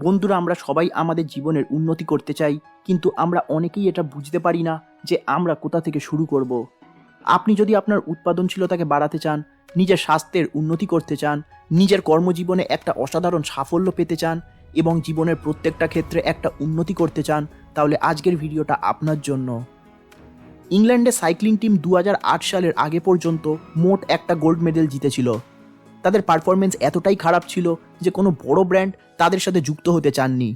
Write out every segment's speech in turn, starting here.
বন্ধুরা, আমরা সবাই আমাদের জীবনের উন্নতি করতে চাই, কিন্তু আমরা অনেকেই এটা বুঝতে পারি না যে আমরা কোথা থেকে শুরু করব। আপনি যদি আপনার উৎপাদনশীলতাকে বাড়াতে চান, নিজের স্বাস্থ্যের উন্নতি করতে চান, নিজের কর্মজীবনে একটা অসাধারণ সাফল্য পেতে চান এবং জীবনের প্রত্যেকটা ক্ষেত্রে একটা উন্নতি করতে চান, তাহলে আজকের ভিডিওটা আপনার জন্য। ইংল্যান্ডে সাইক্লিং টিম দু হাজার আট সালের আগে পর্যন্ত মোট একটা গোল্ড মেডেল জিতেছিল। তাদের পারফরমেন্স এতটাই খারাপ ছিল যে কোনো বড় ব্র্যান্ড তাদের সাথে যুক্ত হতে চাননি।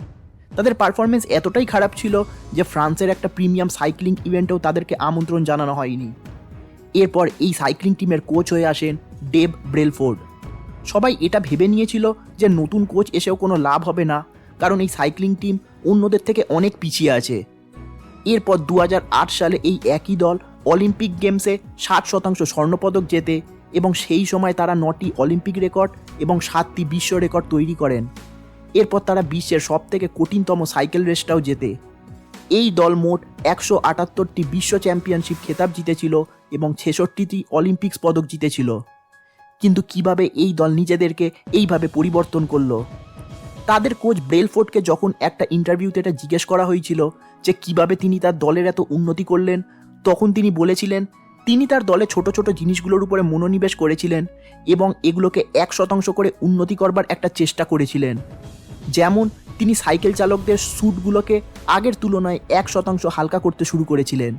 তাদের পারফরমেন্স এতটাই খারাপ ছিল যে ফ্রান্সের একটা প্রিমিয়াম সাইক্লিং ইভেন্টেও তাদেরকে আমন্ত্রণ জানানো হয়নি। এরপর এই সাইক্লিং টিমের কোচ হয়ে আসেন ডেভ ব্রেলফোর্ড। সবাই এটা ভেবে নিয়েছিল যে নতুন কোচ এসেও কোনো লাভ হবে না, কারণ এই সাইক্লিং টিম অন্যদের থেকে অনেক পিছিয়ে আছে। এরপর দু হাজার আট সালে এই একই দল অলিম্পিক গেমসে ষাট শতাংশ স্বর্ণপদক জেতে এবং সেই সময় তারা নটি অলিম্পিক রেকর্ড এবং সাতটি বিশ্ব রেকর্ড তৈরি করেন। এরপর তারা বিশ্বের সবথেকে কঠিনতম সাইকেল রেসটাও জেতে। এই দল মোট একশো আটাত্তরটি বিশ্ব চ্যাম্পিয়নশিপ খেতাব জিতেছিল এবং ছেষট্টিটি অলিম্পিক্স পদক জিতেছিল। কিন্তু কীভাবে এই দল নিজেদেরকে এইভাবে পরিবর্তন করল? তাদের কোচ ব্রেলফোর্ডকে যখন একটা ইন্টারভিউতে এটা জিজ্ঞেস করা হয়েছিল যে কীভাবে তিনি তার দলের এত উন্নতি করলেন, তখন তিনি বলেছিলেন তিনি তার দলে ছোট ছোট জিনিসগুলোর উপরে মনোনিবেশ করেছিলেন এবং এগুলোকে এক শতাংশ করে উন্নতি করবার একটা চেষ্টা করেছিলেন। যেমন, তিনি সাইকেল চালকদের স্যুটগুলোকে আগের তুলনায় এক শতাংশ হালকা করতে শুরু করেছিলেন।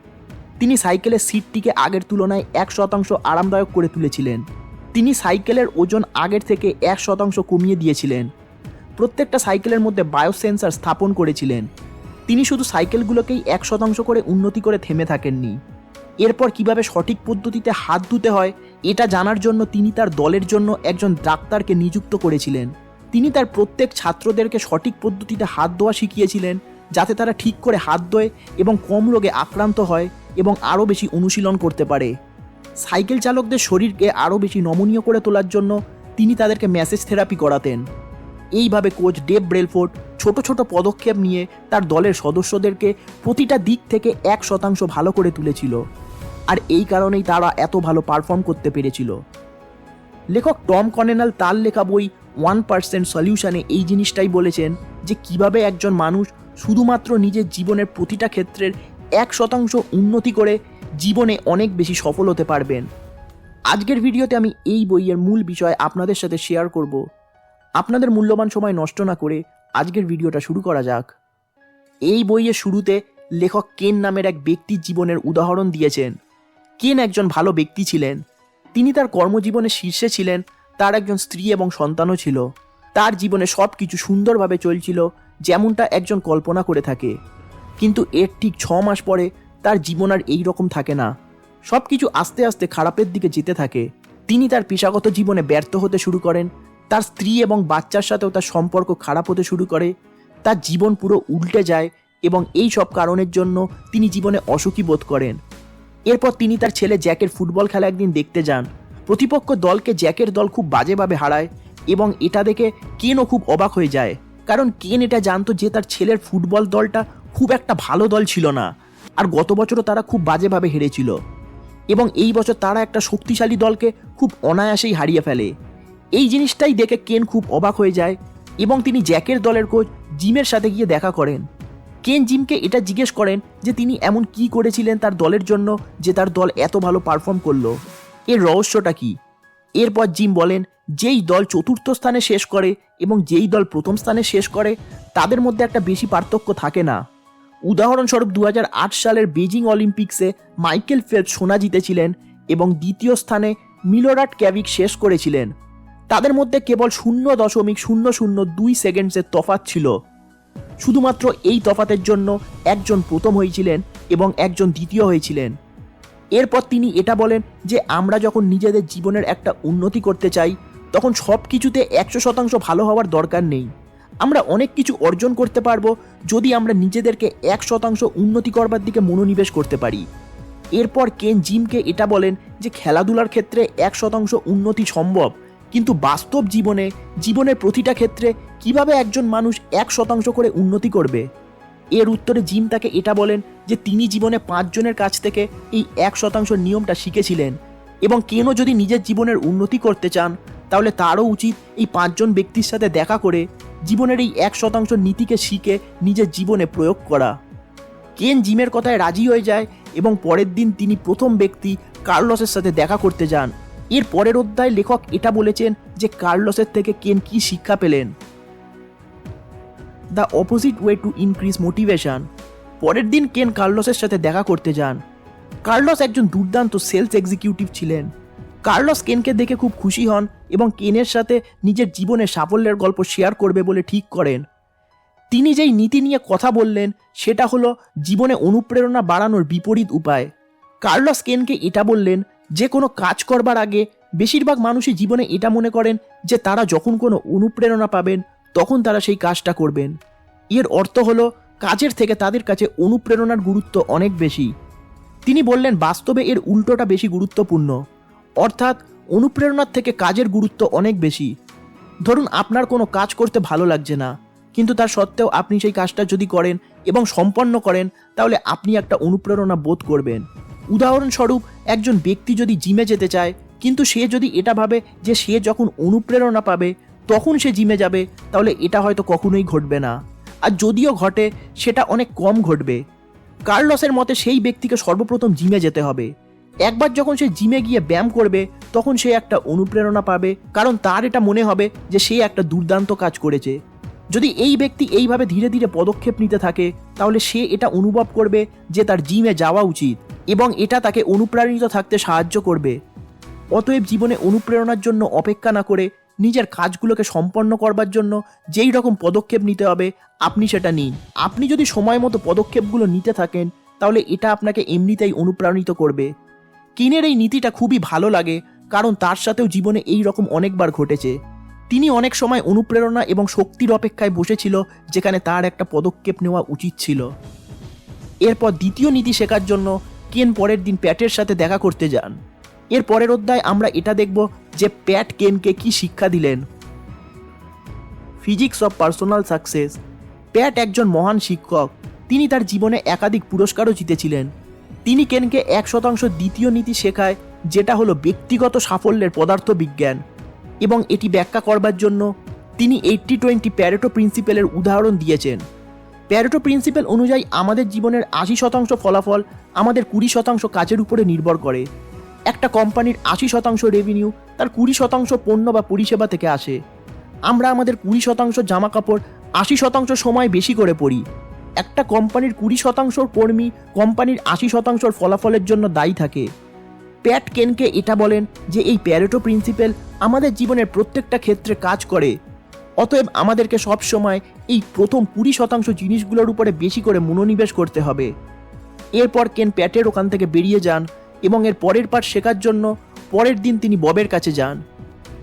তিনি সাইকেলের সিটটিকে আগের তুলনায় এক শতাংশ আরামদায়ক করে তুলেছিলেন। তিনি সাইকেলের ওজন আগের থেকে এক শতাংশ কমিয়ে দিয়েছিলেন। প্রত্যেকটা সাইকেলের মধ্যে বায়োসেন্সার স্থাপন করেছিলেন। তিনি শুধু সাইকেলগুলোকেই এক শতাংশ করে উন্নতি করে থেমে থাকেননি। এরপর কীভাবে সঠিক পদ্ধতিতে হাত ধুতে হয়, এটা জানার জন্য তিনি তার দলের জন্য একজন ডাক্তারকে নিযুক্ত করেছিলেন। তিনি তার প্রত্যেক ছাত্রদেরকে সঠিক পদ্ধতিতে হাত ধোয়া শিখিয়েছিলেন, যাতে তারা ঠিক করে হাত ধোয় এবং কম রোগে আক্রান্ত হয় এবং আরও বেশি অনুশীলন করতে পারে। সাইকেল চালকদের শরীরকে আরও বেশি নমনীয় করে তোলার জন্য তিনি তাদেরকে ম্যাসেজ থেরাপি করাতেন। এইভাবে কোচ ডেভ ব্রেলফোর্ড ছোট ছোট পদক্ষেপ নিয়ে তার দলের সদস্যদেরকে প্রতিটা দিক থেকে এক শতাংশ ভালো করে তুলেছিল। আর এই কারণেই তারা এত ভালো পারফর্ম করতে পেরেছিল। লেখক টম কনেনাল তার লেখা বই ওয়ান পার্সেন্ট সলিউশনে এই জিনিসটাই বলেছেন যে কীভাবে একজন মানুষ শুধুমাত্র নিজের জীবনের প্রতিটা ক্ষেত্রের এক শতাংশ উন্নতি করে জীবনে অনেক বেশি সফল হতে পারবেন। আজকের ভিডিওতে আমি এই বইয়ের মূল বিষয় আপনাদের সাথে শেয়ার করব। আপনাদের মূল্যবান সময় নষ্ট না করে আজকের ভিডিওটা শুরু করা যাক। এই বইয়ের শুরুতে লেখক কেন নামের এক ব্যক্তির জীবনের উদাহরণ দিয়েছেন। কেন একজন ভালো ব্যক্তি ছিলেন? তিনি তার কর্মজীবনে শীর্ষে ছিলেন, তার একজন স্ত্রী এবং সন্তানও ছিল। তার জীবনে সব কিছু সুন্দরভাবে চলছিল, যেমনটা একজন কল্পনা করে থাকে। কিন্তু এর ঠিক ছ মাস পরে তার জীবন আর এই রকম থাকে না। সব কিছু আস্তে আস্তে খারাপের দিকে যেতে থাকে। তিনি তার পেশাগত জীবনে ব্যর্থ হতে শুরু করেন, তার স্ত্রী এবং বাচ্চার সাথেও তার সম্পর্ক খারাপ হতে শুরু করে, তার জীবন পুরো উল্টে যায় এবং এই সব কারণের জন্য তিনি জীবনে অসুখী বোধ করেন। এরপর তিনি তার ছেলে জ্যাকের ফুটবল খেলা একদিন দেখতে যান। প্রতিপক্ষ দলকে জ্যাকের দল খুব বাজেভাবে হারায় এবং এটা দেখে কেনও খুব অবাক হয়ে যায়। কারণ কেন এটা জানতো যে তার ছেলের ফুটবল দলটা খুব একটা ভালো দল ছিল না। আর গত বছরও তারা খুব বাজেভাবে হেরেছিল। এবং এই বছর তারা একটা শক্তিশালী দলকে খুব অনায়াসেই হারিয়ে ফেলে। এই জিনিসটাই দেখে কেন খুব অবাক হয়ে যায় এবং তিনি জ্যাকের দলের কোচ জিমের সাথে গিয়ে দেখা করেন। কেন জিমকে এটা জিজ্ঞেস করেন যে তিনি এমন কি করেছিলেন তার দলের জন্য যে তার দল এত ভালো পারফর্ম করল? এর রহস্যটা কি? এরপর জিম বলেন, যেই দল চতুর্থ স্থানে শেষ করে এবং যেই দল প্রথম স্থানে শেষ করে, তাদের মধ্যে একটা বেশি পার্থক্য থাকে না। উদাহরণস্বরূপ দু হাজার আট সালের বেজিং অলিম্পিক্সে মাইকেল ফেল্প সোনা জিতেছিলেন এবং দ্বিতীয় স্থানে মিলোরাট ক্যাভিক শেষ করেছিলেন। তাদের মধ্যে কেবল শূন্য দশমিক শূন্য শূন্য দুই সেকেন্ডসের তফাৎ ছিল। শুধুমাত্র এই তফাতের জন্য একজন প্রথম হয়েছিলেন এবং একজন দ্বিতীয় হয়েছিলেন। এরপর তিনি এটা বলেন যে আমরা যখন নিজেদের জীবনের একটা উন্নতি করতে চাই, তখন সব কিছুতে একশো শতাংশ ভালো হওয়ার দরকার নেই। আমরা অনেক কিছু অর্জন করতে পারব যদি আমরা নিজেদেরকে এক শতাংশ উন্নতি করবার দিকে মনোনিবেশ করতে পারি। এরপর কেন জিমকে এটা বলেন যে খেলাধুলার ক্ষেত্রে এক শতাংশ উন্নতি সম্ভব? কিন্তু বাস্তব জীবনে, জীবনের প্রতিটা ক্ষেত্রে কীভাবে একজন মানুষ এক শতাংশ করে উন্নতি করবে? এর উত্তরে জিম তাকে এটা বলেন যে তিনি জীবনে পাঁচজনের কাছ থেকে এই এক শতাংশ নিয়মটা শিখেছিলেন এবং কেন যদি নিজের জীবনের উন্নতি করতে চান, তাহলে তারও উচিত এই পাঁচজন ব্যক্তির সাথে দেখা করে জীবনের এই এক শতাংশ নীতিকে শিখে নিজের জীবনে প্রয়োগ করা। কেন জিমের কথায় রাজি হয়ে যায় এবং পরের দিন তিনি প্রথম ব্যক্তি কার্লসের সাথে দেখা করতে যান? এর পরের অধ্যায় লেখক এটা বলেছেন যে কার্লসের থেকে কেন কি শিক্ষা পেলেন। The opposite way to increase motivation পরের দিন কেন কার্লসের সাথে দেখা করতে যান। কার্লস একজন দুর্দান্ত সেলস এক্সিকিউটিভ ছিলেন। কার্লস কেনকে দেখে খুব খুশি হন এবং কেনের সাথে নিজের জীবনের সাফল্যের গল্প শেয়ার করবে বলে ঠিক করেন। তিনি যেই নীতি নিয়ে কথা বললেন, সেটা হলো জীবনে অনুপ্রেরণা বাড়ানোর বিপরীত উপায়। কার্লস কেনকে এটা বললেন যে কোনো কাজ করবার আগে বেশিরভাগ মানুষই জীবনে এটা মনে করেন যে তারা যখন কোনো অনুপ্রেরণা পাবেন, তখন তারা সেই কাজটা করবেন। এর অর্থ হলো, কাজের থেকে তাদের কাছে অনুপ্রেরণার গুরুত্ব অনেক বেশি। তিনি বললেন, বাস্তবে এর উল্টোটা বেশি গুরুত্বপূর্ণ। অর্থাৎ, অনুপ্রেরণার থেকে কাজের গুরুত্ব অনেক বেশি। ধরুন, আপনার কোনো কাজ করতে ভালো লাগছে না, কিন্তু তার সত্ত্বেও আপনি সেই কাজটা যদি করেন এবং সম্পন্ন করেন, তাহলে আপনি একটা অনুপ্রেরণা বোধ করবেন। উদাহরণস্বরূপ, একজন ব্যক্তি যদি জিমে যেতে চায়, কিন্তু সে যদি এটা ভাবে যে সে যখন অনুপ্রেরণা পাবে, তখন সে জিমে যাবে, তাহলে এটা হয়তো কখনোই ঘটবে না। আর যদিও ঘটে, সেটা অনেক কম ঘটবে। কার্লসের মতে সেই ব্যক্তিকে সর্বপ্রথম জিমে যেতে হবে। একবার যখন সে জিমে গিয়ে ব্যায়াম করবে, তখন সে একটা অনুপ্রেরণা পাবে, কারণ তার এটা মনে হবে যে সে একটা দুর্দান্ত কাজ করেছে। যদি এই ব্যক্তি এইভাবে ধীরে ধীরে পদক্ষেপ নিতে থাকে, তাহলে সে এটা অনুভব করবে যে তার জিমে যাওয়া উচিত এবং এটা তাকে অনুপ্রাণিত থাকতে সাহায্য করবে। অতএব জীবনে অনুপ্রেরণার জন্য অপেক্ষা না করে নিজের কাজগুলোকে সম্পন্ন করবার জন্য যেই রকম পদক্ষেপ নিতে হবে, আপনি সেটা নিন। আপনি যদি সময় মতো পদক্ষেপগুলো নিতে থাকেন, তাহলে এটা আপনাকে এমনিতেই অনুপ্রাণিত করবে। কিনের এই নীতিটা খুবই ভালো লাগে, কারণ তার সাথেও জীবনে এই রকম অনেকবার ঘটেছে। তিনি অনেক সময় অনুপ্রেরণা এবং শক্তির অপেক্ষায় বসেছিল, যেখানে তার একটা পদক্ষেপ নেওয়া উচিত ছিল। এরপর দ্বিতীয় নীতি শেখার জন্য কেন পরের দিন প্যাটের সাথে দেখা করতে যান। এর পরের অধ্যায় আমরা এটা দেখব যে প্যাট কেনকে কি শিক্ষা দিলেন। Physics of personal success. Pat একজন মহান শিক্ষক। তিনি তার জীবনে একাধিক পুরস্কারও জিতেছিলেন। তিনি কেনকে এক শতাংশ দ্বিতীয় নীতি শেখায়, যেটা হলো ব্যক্তিগত সাফল্যের পদার্থবিজ্ঞান। এবং এটি ব্যাখ্যা করবার জন্য তিনি এইট্টি টোয়েন্টি প্যারেটো প্রিন্সিপালের উদাহরণ দিয়েছেন। প্যারেটো প্রিন্সিপাল অনুযায়ী আমাদের জীবনের আশি শতাংশ ফলাফল আমাদের কুড়ি শতাংশ কাজের উপরে নির্ভর করে। একটা কোম্পানির আশি শতাংশ রেভিনিউ তার কুড়ি শতাংশ পণ্য বা পরিষেবা থেকে আসে। আমরা আমাদের কুড়ি শতাংশ জামা কাপড় আশি শতাংশ সময় বেশি করে পড়ি একটা কোম্পানির কুড়ি শতাংশ কর্মী কোম্পানির আশি শতাংশর ফলাফলের জন্য দায়ী থাকে। প্যাট কেনকে এটা বলেন যে এই প্যারেটো প্রিন্সিপাল আমাদের জীবনের প্রত্যেকটা ক্ষেত্রে কাজ করে। অতএব আমাদেরকে সব সময় এই প্রথম কুড়ি শতাংশ জিনিসগুলোর উপরে বেশি করে মনোনিবেশ করতে হবে। এরপর কেন প্যাটের ওখান থেকে বেরিয়ে যান এবং এর পরের পাঠ শেখার জন্য পরের দিন তিনি ববের কাছে যান।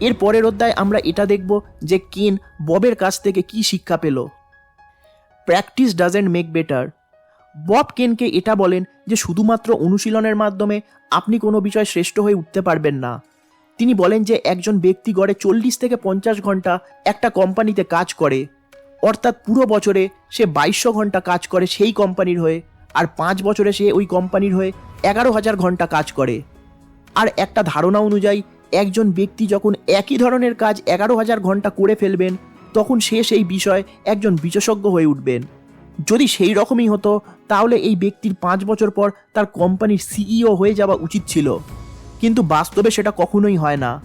এর পরের অধ্যায় আমরা এটা দেখব যে কেন ববের কাছ থেকে কি শিক্ষা পেল। Practice doesn't make better Bob কেনকে এটা বলেন যে শুধুমাত্র অনুশীলনের মাধ্যমে আপনি কোনো বিষয় শ্রেষ্ঠ হয়ে উঠতে পারবেন না। তিনি বলেন যে একজন ব্যক্তি গড়ে চল্লিশ থেকে পঞ্চাশ ঘণ্টা একটা কোম্পানিতে কাজ করে। অর্থাৎ পুরো বছরে সে বাইশশো ঘণ্টা কাজ করে সেই কোম্পানির হয়ে আর পাঁচ বছরে সে ওই কোম্পানির হয়ে এগারো হাজার ঘণ্টা কাজ করে। আর একটা ধারণা অনুযায়ী একজন ব্যক্তি যখন একই ধরনের কাজ এগারো হাজার ঘণ্টা করে ফেলবেন, তখন সে সেই বিষয়ে একজন বিশেষজ্ঞ হয়ে উঠবেন। যদি সেই রকমই হতো, তাহলে এই ব্যক্তির পাঁচ বছর পর তার কোম্পানির সিইও হয়ে যাওয়া উচিত ছিল। কিন্তু বাস্তবে সেটা কখনোই হয় না।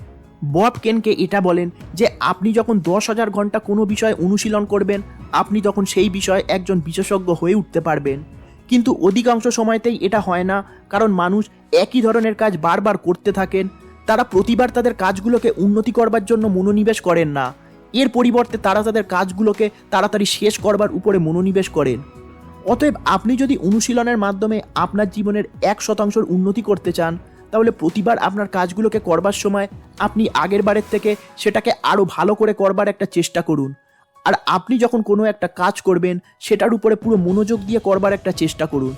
বব কেনকে এটা বলেন যে, আপনি যখন দশ হাজার ঘণ্টা কোনো বিষয়ে অনুশীলন করবেন, আপনি তখন সেই বিষয়ে একজন বিশেষজ্ঞ হয়ে উঠতে পারবেন। কিন্তু অধিকাংশ সময়তেই এটা হয় না, কারণ মানুষ একই ধরনের কাজ বারবার করতে থাকেন। তারা প্রতিবার তাদের কাজগুলোকে উন্নতি করবার জন্য মনোনিবেশ করেন না। এর পরিবর্তে তারা তাদের কাজগুলোকে তাড়াতাড়ি শেষ করবার উপরে মনোনিবেশ করেন। অতএব আপনি যদি অনুশীলনের মাধ্যমে আপনার জীবনের এক শতাংশের উন্নতি করতে চান, তাহলে প্রতিবার আপনার কাজগুলোকে করবার সময় আপনি আগের বারের থেকে সেটাকে আরও ভালো করে করবার একটা চেষ্টা করুন। আর আপনি যখন কোনো একটা কাজ করবেন, সেটার উপরে পুরো মনোযোগ দিয়ে করবার একটা চেষ্টা করুন।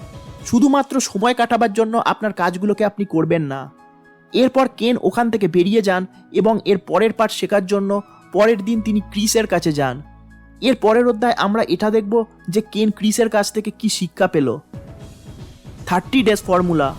শুধুমাত্র সময় কাটাবার জন্য আপনার কাজগুলোকে আপনি করবেন না। এরপর কেন ওখান থেকে বেরিয়ে যান এবং এর পরের পাঠ শেখার জন্য পরের দিন তিনি ক্রিসের কাছে যান। এর পরের অধ্যায় আমরা এটা দেখব যে কেন ক্রিসের কাছ থেকে কি শিক্ষা পেল। Thirty days formula.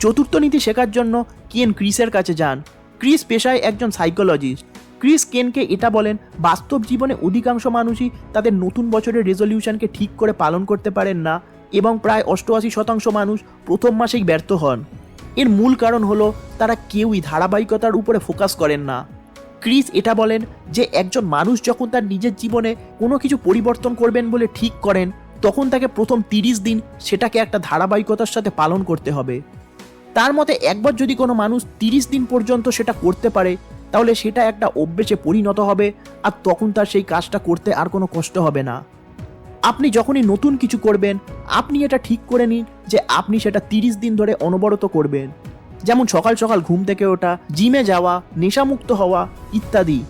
চতুর্থ নীতি শেখার জন্য কেন ক্রিসের কাছে যান। ক্রিস পেশায় একজন সাইকোলজিস্ট। ক্রিস কেনকে এটা বলেন, বাস্তব জীবনে অধিকাংশ মানুষই তাদের নতুন বছরের রেজলিউশনকে ঠিক করে পালন করতে পারেন না এবং প্রায় অষ্টআশি শতাংশ মানুষ প্রথম মাসেই ব্যর্থ হন। এর মূল কারণ হলো তারা কেউই ধারাবাহিকতার উপরে ফোকাস করেন না। ক্রিস এটা বলেন যে একজন মানুষ যখন তার নিজের জীবনে কোনো কিছু পরিবর্তন করবেন বলে ঠিক করেন, তখন তাকে প্রথম তিরিশ দিন সেটাকে একটা ধারাবাহিকতার সাথে পালন করতে হবে। তার মতে একবার যদি কোনো মানুষ তিরিশ দিন পর্যন্ত সেটা করতে পারে, তাহলে সেটা একটা অভ্যেসে পরিণত হবে আর তখন তার সেই কাজটা করতে আর কোনো কষ্ট হবে না। আপনি যখনই নতুন কিছু করবেন, আপনি এটা ঠিক করে নিন যে আপনি সেটা তিরিশ দিন ধরে অনবরত করবেন। যেমন সকাল সকাল ঘুম থেকে ওঠা, জিমে যাওয়া, নেশামুক্ত হওয়া ইত্যাদি।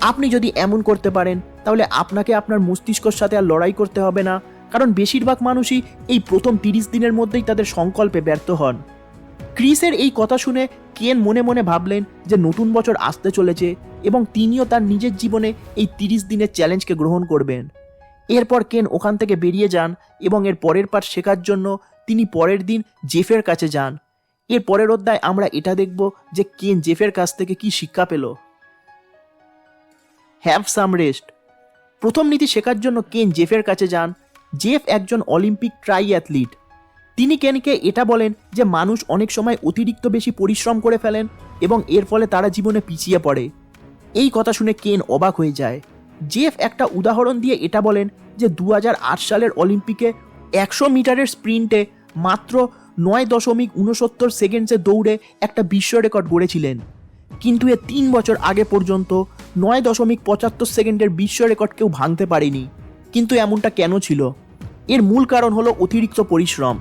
আপনি যদি এমন করতে পারেন, তাহলে আপনাকে আপনার মস্তিষ্কর সাথে আর লড়াই করতে হবে না, কারণ বেশিরভাগ মানুষই এই প্রথম তিরিশ দিনের মধ্যেই তাদের সংকল্পে ব্যর্থ হন। ক্রিসের এই কথা শুনে কেন মনে মনে ভাবলেন যে নতুন বছর আসতে চলেছে এবং তিনিও তার নিজের জীবনে এই তিরিশ দিনের চ্যালেঞ্জকে গ্রহণ করবেন। এরপর কেন ওখান থেকে বেরিয়ে যান এবং এর পরের পাঠ শেখার জন্য তিনি পরের দিন জেফের কাছে যান। এর পরের অধ্যায় আমরা এটা দেখব যে কেন জেফের কাছ থেকে কি শিক্ষা পেল। Have some rest. প্রথম নীতি শেখার জন্য কেন জেফের কাছে যান। জেফ একজন অলিম্পিক ট্রাই অ্যাথলিট তিনি কেনকে এটা বলেন যে মানুষ অনেক সময় অতিরিক্ত বেশি পরিশ্রম করে ফেলেন এবং এর ফলে তারা জীবনে পিছিয়ে পড়ে। এই কথা শুনে কেন অবাক হয়ে যায়। জেফ একটা উদাহরণ দিয়ে এটা বলেন যে দু হাজার আট সালের অলিম্পিকে একশো মিটারের স্প্রিন্টে মাত্র নয় দশমিক উনসত্তর সেকেন্ডসে দৌড়ে একটা বিশ্ব রেকর্ড গড়েছিলেন। কিন্তু এর তিন বছর আগে পর্যন্ত নয় দশমিক পঁচাত্তর সেকেন্ডের বিশ্ব রেকর্ড কেউ ভাঙতে পারেনি। কিন্তু এমনটা কেন ছিল? এর মূল কারণ হলো অতিরিক্ত পরিশ্রম।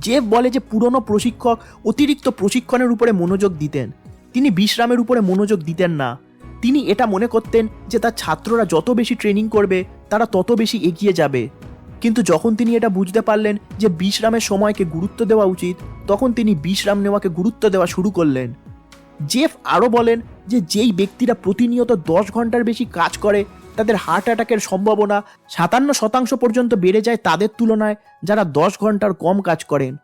জেফ বলে যে পুরনো প্রশিক্ষক অতিরিক্ত প্রশিক্ষণের উপরে মনোযোগ দিতেন। তিনি বিশ্রামের উপরে মনোযোগ দিতেন না। তিনি এটা মনে করতেন যে তার ছাত্ররা যত বেশি ট্রেনিং করবে, তারা তত বেশি এগিয়ে যাবে। কিন্তু যখন তিনি এটা বুঝতে পারলেন যে বিশ্রামের সময়কে গুরুত্ব দেওয়া উচিত, তখন তিনি বিশ্রাম নেওয়াকে গুরুত্ব দেওয়া শুরু করলেন। জেফ আরও বলেন যে যেই ব্যক্তিরা প্রতিনিয়ত দশ ঘণ্টার বেশি কাজ করে, তাদের হার্ট অ্যাটাকের সম্ভাবনা সাতান্ন শতাংশ পর্যন্ত বেড়ে যায় তাদের তুলনায় যারা দশ ঘণ্টার কম কাজ করেন।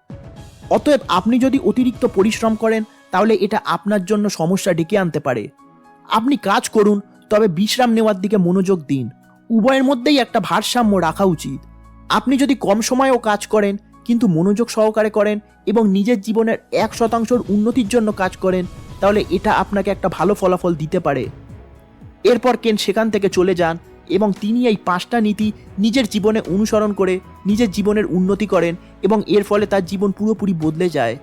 অতএব আপনি যদি অতিরিক্ত পরিশ্রম করেন, তাহলে এটা আপনার জন্য সমস্যা ডেকে আনতে পারে। আপনি কাজ করুন, তবে বিশ্রাম নেওয়ার দিকে মনোযোগ দিন। উভয়ের মধ্যেই একটা ভারসাম্য রাখা উচিত। আপনি যদি কম সময়েও কাজ করেন, কিন্তু মনোযোগ সহকারে করেন এবং নিজের জীবনের এক শতাংশর উন্নতির জন্য কাজ করেন, তাহলে এটা আপনাকে একটা ভালো ফলাফল দিতে পারে। এরপর কেন সেখান থেকে চলে যান এবং তিনি এই পাঁচটা নীতি নিজের জীবনে অনুসরণ করে, নিজের জীবনের উন্নতি করেন এবং এর ফলে তার জীবন পুরোপুরি বদলে যায়।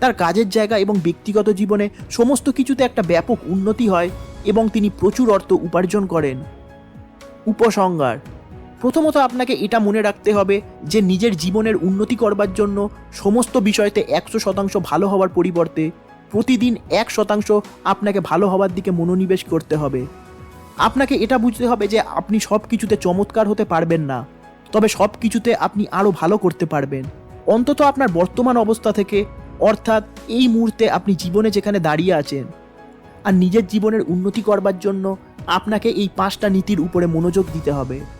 তার কাজের জায়গা এবং ব্যক্তিগত জীবনে সমস্ত কিছুতে একটা ব্যাপক উন্নতি হয় এবং তিনি প্রচুর অর্থ উপার্জন করেন। উপসংহার প্রথমত আপনাকে এটা মনে রাখতে হবে যে নিজের জীবনের উন্নতি করবার জন্য সমস্ত বিষয়তে একশো শতাংশ ভালো হওয়ার পরিবর্তে প্রতিদিন এক শতাংশ আপনাকে ভালো হওয়ার দিকে মনোনিবেশ করতে হবে। আপনাকে এটা বুঝতে হবে যে আপনি সব কিছুতে চমৎকার হতে পারবেন না, তবে সব কিছুতে আপনি আরও ভালো করতে পারবেন। অন্তত আপনার বর্তমান অবস্থা থেকে, অর্থাৎ এই মুহূর্তে আপনি জীবনে যেখানে দাঁড়িয়ে আছেন আর নিজের জীবনের উন্নতি করবার জন্য আপনাকে এই পাঁচটা নীতির উপরে মনোযোগ দিতে হবে।